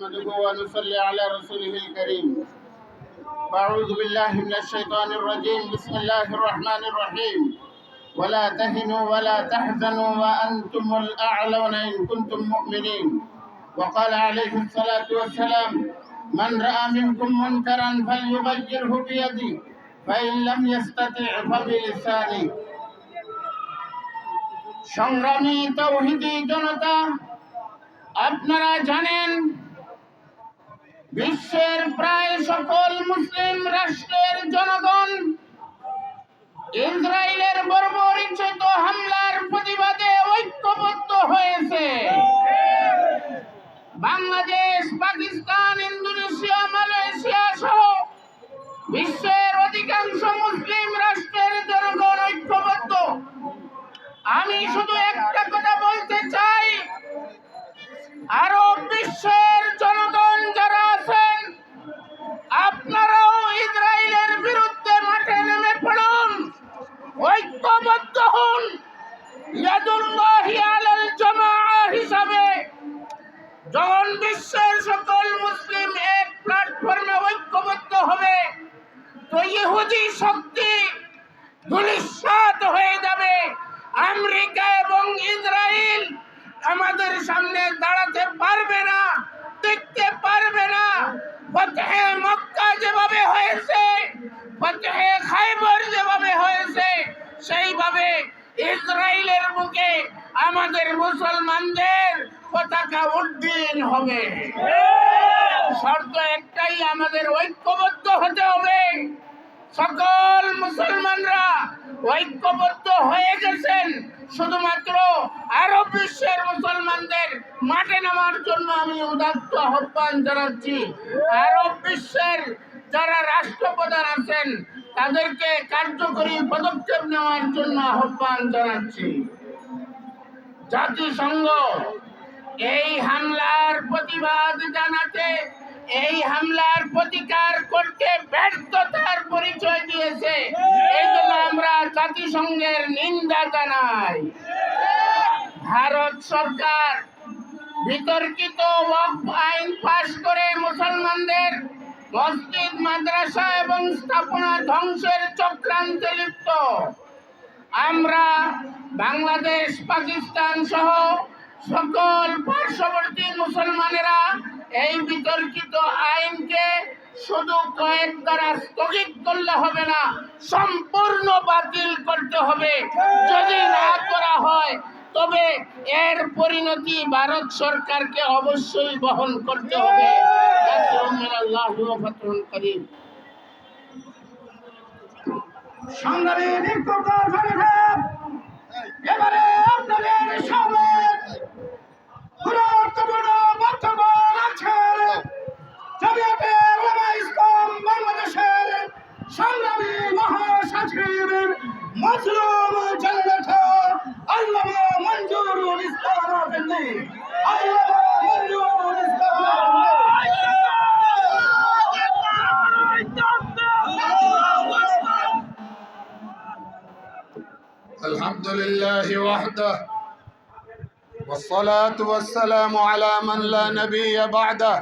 نحمده ونصلي على رسوله الكريم أعوذ بالله من الشيطان الرجيم بسم الله الرحمن الرحيم ولا تهنوا ولا تحزنوا وأنتم الأعلون إن كنتم مؤمنين وقال عليه الصلاة والسلام من رأى منكم منكرا فليغيره بيده فإن لم يستطع فبلسانه সংগ্রামী তৌহিদি জনতা আপনারা জানেন বিশ্বের প্রায় সকল মুসলিম রাষ্ট্রের জনগণ ইসরায়েলের বর্বরিচিত হামলার প্রতিবাদে ইহুদি শক্তি ধূলিসাৎ হয়ে যাবে। আমেরিকা এবং ইসরায়েল আমাদের সামনে দাঁড়াতে পারবে না টিকতে পারবে না। ফতেহে মক্কা যেভাবে হয়েছে, ফতেহে খাইবর যেভাবে হয়েছে, সেইভাবে ইসরায়েলের বুকে আমাদের মুসলমানদের পতাকা উড্ডীন হবে। শর্ত একটাই, আমাদের ঐক্যবদ্ধ হতে হবে। সকল মুসলমানরা ঐক্যবদ্ধ হয়ে গেছেন। শুধুমাত্র আরব বিশ্বের মুসলমানদের মাঠে নামার জন্য আমি উদাত্ত আহ্বান জানাচ্ছি। আরব বিশ্বের যারা রাষ্ট্রপ্রধান আছেন, তাদেরকে কার্যকরী পদক্ষেপ নেওয়ার জন্য আহ্বান জানাচ্ছি। জাতিসংঘ এই হামলার প্রতিবাদ জানাতে, এই হামলার প্রতিকার করতে ব্যর্থতার পরিচয় দিয়েছে এই আমরা জাতিসংঘের নিন্দা জানাই। ভারত সরকার বিতর্কিত ওয়াকফ আইন পাশ করে মুসলমানদের মসজিদ, মাদ্রাসা এবং স্থাপনা ধ্বংসের চক্রান্তে লিপ্ত। আমরা বাংলাদেশ, পাকিস্তান সহ সকল পার্শ্ববর্তী মুসলমানেরা এই বিতর্কিত আইনকে শুধু কয়েক দ্বারা স্থগিত করলে হবে না, সম্পূর্ণ বাতিল করতে হবে। যদি না করা হয়, তবে এর পরিণতি ভারত সরকারকে অবশ্যই বহন করতে হবে। আপনাদের ইসলাম বাংলাদেশের সংগ্রামী মহাসচিব মজলুম জনতা আল্লামা মঞ্জুরুল ইসলাম আফেন্দি আল্লামা মঞ্জুরুল ইসলাম আফেন্দি الحمد لله وحده والصلاة والسلام على من لا نبي بعده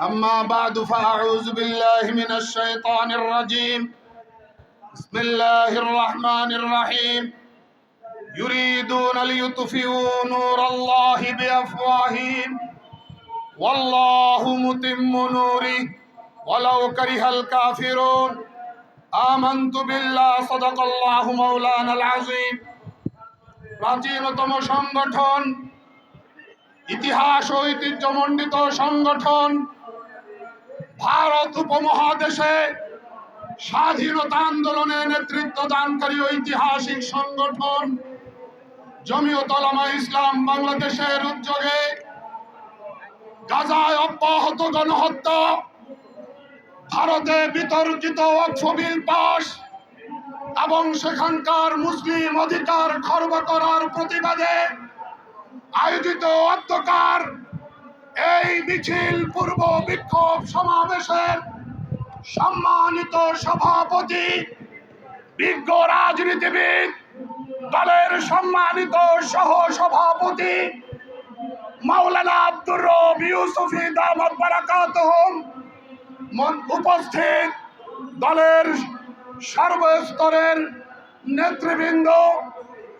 أما بعد فأعوذ بالله من الشيطان الرجيم بسم الله الرحمن الرحيم يريدون ليطفئوا نور الله بأفواههم والله متم نوره ولو كره الكافرون آمنت بالله صدق الله مولانا العظيم প্রাচীনতম সংগঠন ইতিহাস ও ঐতিহ্যমণ্ডিত সংগঠন ভারত উপমহাদেশে স্বাধীনতা আন্দোলনে নেতৃত্ব দানকারী ঐতিহাসিক সংগঠন জমিয়তলামা ইসলাম বাংলাদেশের উদ্যোগে গাজায় অব্যাহত গণহত্যা, ভারতে বিতর্কিত ওয়াকফ বিল পাস এবং সেখানকার মুসলিম অধিকার খর্ব করার প্রতিবাদে আয়োজিত অধ্যকার এই মিছিল পূর্ব বিক্ষোভ সমাবেশের সম্মানিত সভাপতি, বিজ্ঞ রাজনীতিবিদ, দলের সম্মানিত সহ সভাপতি মাওলানা আব্দুর রব ইউসুফি দামাত বারাকাতুহুম মন- উপস্থিত দলের সর্বস্তরের নেতৃবৃন্দ,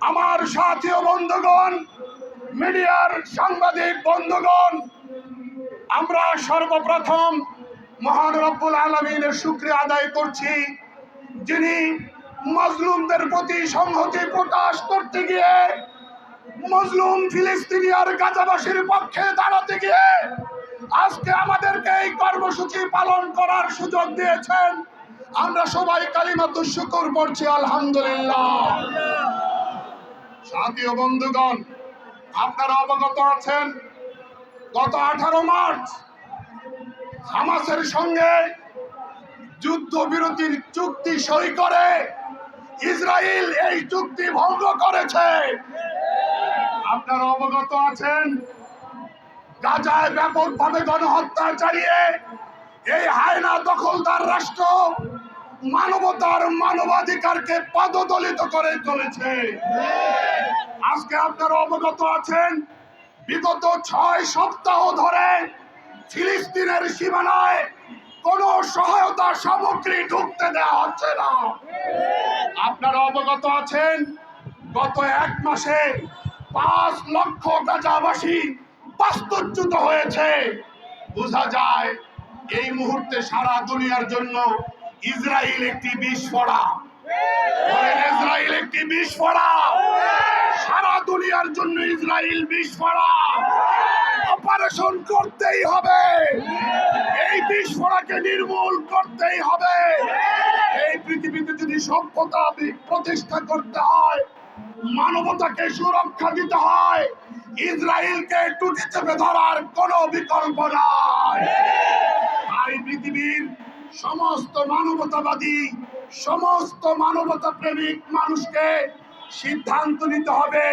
আমার সাথী বন্ধুগণ, মিডিয়ার সাংবাদিক বন্ধুগণ আমরা সর্বপ্রথম মহান রব্বুল আলমিনের শুক্রিয়া আদায় করছি, যিনি মজলুমদের প্রতি সংহতি প্রকাশ করতে গিয়ে মজলুম ফিলিস্তিনি আর গাজাবাসীর পক্ষে দাঁড়াতে গিয়ে আজকে আমাদেরকে এই কর্মসূচি পালন করার সুযোগ দিয়েছেন। আমরা সবাই কালিমাত শুকুর করছি আলহামদুলিল্লাহ। সাথী বন্ধুগণ, আপনারা অবগত আছেন গত আঠারো মার্চ হামাসের সঙ্গে যুদ্ধবিরতির চুক্তি সই করে ইসরায়েল এই চুক্তি ভঙ্গ করেছে। আপনারা অবগত আছেন, গাজায় ব্যাপকভাবে গণহত্যা চালিয়ে এই হায়না দখলদার রাষ্ট্র মানবতার মানবাধিকারকে পদদলিত করে চলেছে। আজকে আপনারা অবগত আছেন বিগত ছয় সপ্তাহ ধরে ফিলিস্তিনের সীমানায় কোনো সহায়তা সামগ্রী ঢুকতে দেওয়া হচ্ছে না। আপনারা অবগত আছেন, গত এক মাসে পাঁচ লক্ষ গাজাবাসী বাস্তুচ্যুত হয়েছে। বোঝা যায় এই মুহূর্তে সারা দুনিয়ার জন্য ইসরায়েল একটি বিস্ফোরা ইসরায়েল একটি বিস্ফোরা সারা দুনিয়ার জন্য ইসরায়েল বিস্ফোরা অপারেশন করতেই হবে। এই বিস্ফোরাকে নির্মূল করতেই হবে। এই পৃথিবীতে যদি সভ্যতা প্রতিষ্ঠা করতে হয়, মানবতাকে সুরক্ষা দিতে হয় ইসরায়েলকে টুটি চেপে ধরার কোনো বিকল্প নাই। তাই পৃথিবীর সমস্ত মানবতাবাদী, সমস্ত মানবতা প্রেমিক মানুষকে সিদ্ধান্ত নিতে হবে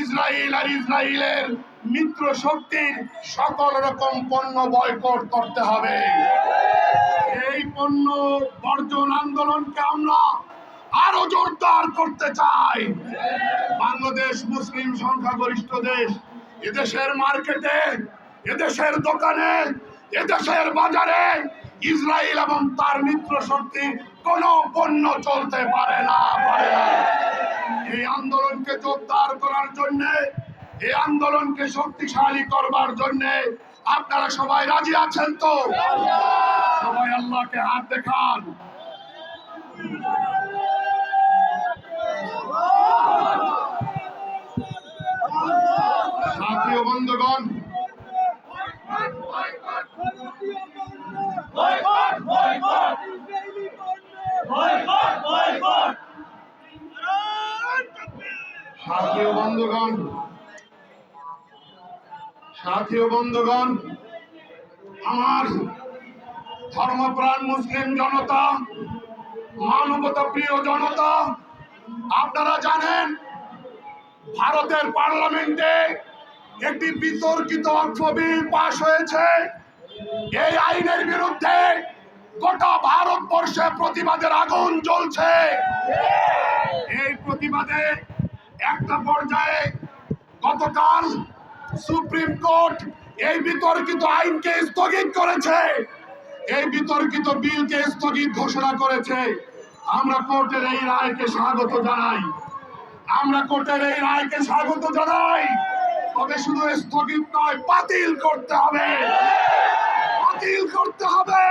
ইসরায়েল আর ইসরায়েলের মিত্র শক্তির সকল রকম পণ্য বয়কট করতে হবে। এই পণ্য বর্জন আন্দোলনকে আমরা আরও জোরদার করতে চাই। বাংলাদেশ মুসলিম সংখ্যাগরিষ্ঠ দেশ, এদেশের মার্কেটে, এদেশের দোকানে, এদেশের বাজারে ইসরায়েল এবং তার মিত্র শক্তি কোন পণ্য চলতে পারে না পারে না। এই আন্দোলনকে জোরদার করার জন্য এই আন্দোলনকে শক্তিশালী করবার জন্য আপনারা সবাই রাজি আছেন তো সবাই আল্লাহকে হাত দেখান সাথী ও বন্ধুগণ সাথী বন্ধুগণ সাথী বন্ধুগণ, আমার ধর্মপ্রাণ মুসলিম জনতা, মানবতা প্রিয় জনতা, আপনারা জানেন ভারতের পার্লামেন্টে একটি বিতর্কিত বিল পাশ হয়েছে। এই আইনের বিরুদ্ধে গোটা ভারতবর্ষে প্রতিবাদের আগুন জ্বলছে। এই প্রতিবাদে একটা পর্যায়ে গতকাল সুপ্রিম কোর্ট এই বিতর্কিত আইনকে স্থগিত করেছে। এই বিতর্কিত বিলকে স্থগিত ঘোষণা করেছে। আমরা কোর্টের এই রায়কে স্বাগত জানাই। আমরা কোর্টের এই রায়কে স্বাগত জানাই। তবে শুধু স্থগিত নয়, বাতিল করতে হবে। বাতিল করতে হবে।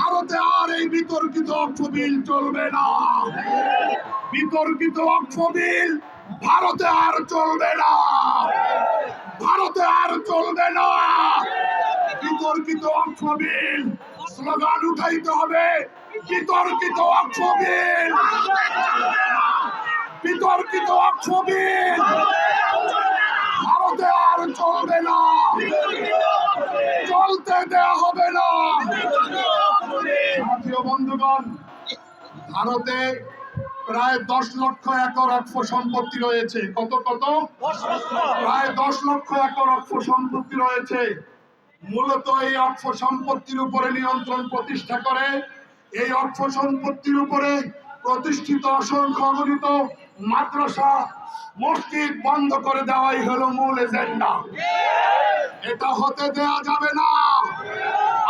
ভারতে আর এই বিতর্কিত অর্থ বিল চলবে না। বিতর্কিত অর্থ বিল ভারতে আর চলবে না। ভারতে আর চলবে না। বিতর্কিত অর্থ বিল স্লোগান উঠাইতে হবে। বিতর্কিত অর্থ বিল বিতর্কিত অর্থ বিল ভারতে আর চলবে না। চলতে দেয়া হবে না। বন্ধুগণ ভারতে প্রায় দশ লক্ষ একর অক্ষ সম্পত্তি রয়েছে। কত কত? প্রায় দশ লক্ষ একর অক্ষ সম্পত্তি রয়েছে। মূলত এই অক্ষ সম্পত্তির উপরে নিয়ন্ত্রণ প্রতিষ্ঠা করে। এই অক্ষ সম্পত্তির উপরে প্রতিষ্ঠিত অসংখ্য অগণিত মাদ্রাসা, মসজিদ বন্ধ করে দেওয়াই হলো মূল এজেন্ডা। এটা হতে দেয়া যাবে না।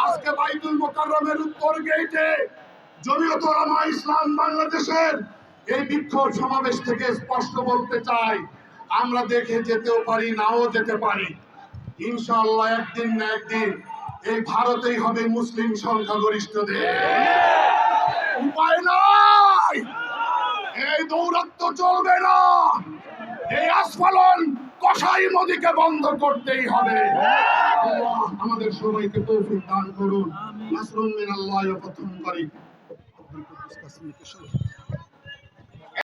আজকে বাইতুল মোকাররমের উত্তর গেটে জমিয়ত ওলামা ইসলাম বাংলাদেশের এই বিক্ষোভ সমাবেশ থেকে স্পষ্ট বলতে চাই, আমরা দেখে যেতেও পারি, নাও যেতে পারি। ইনশাআল্লাহ একদিন না একদিন এই ভারতেই হবে মুসলিম সংখ্যাগরিষ্ঠ দেশ উপায় নাই! এই দৌরাত্ম চলবে না! এই আস্ফালন কষাই মোদিকে বন্ধ করতেই হবে। আমাদের সবাইকে তৌফিক দান করুন। নাসরুম মিনাল্লাহি Стас, не пішов.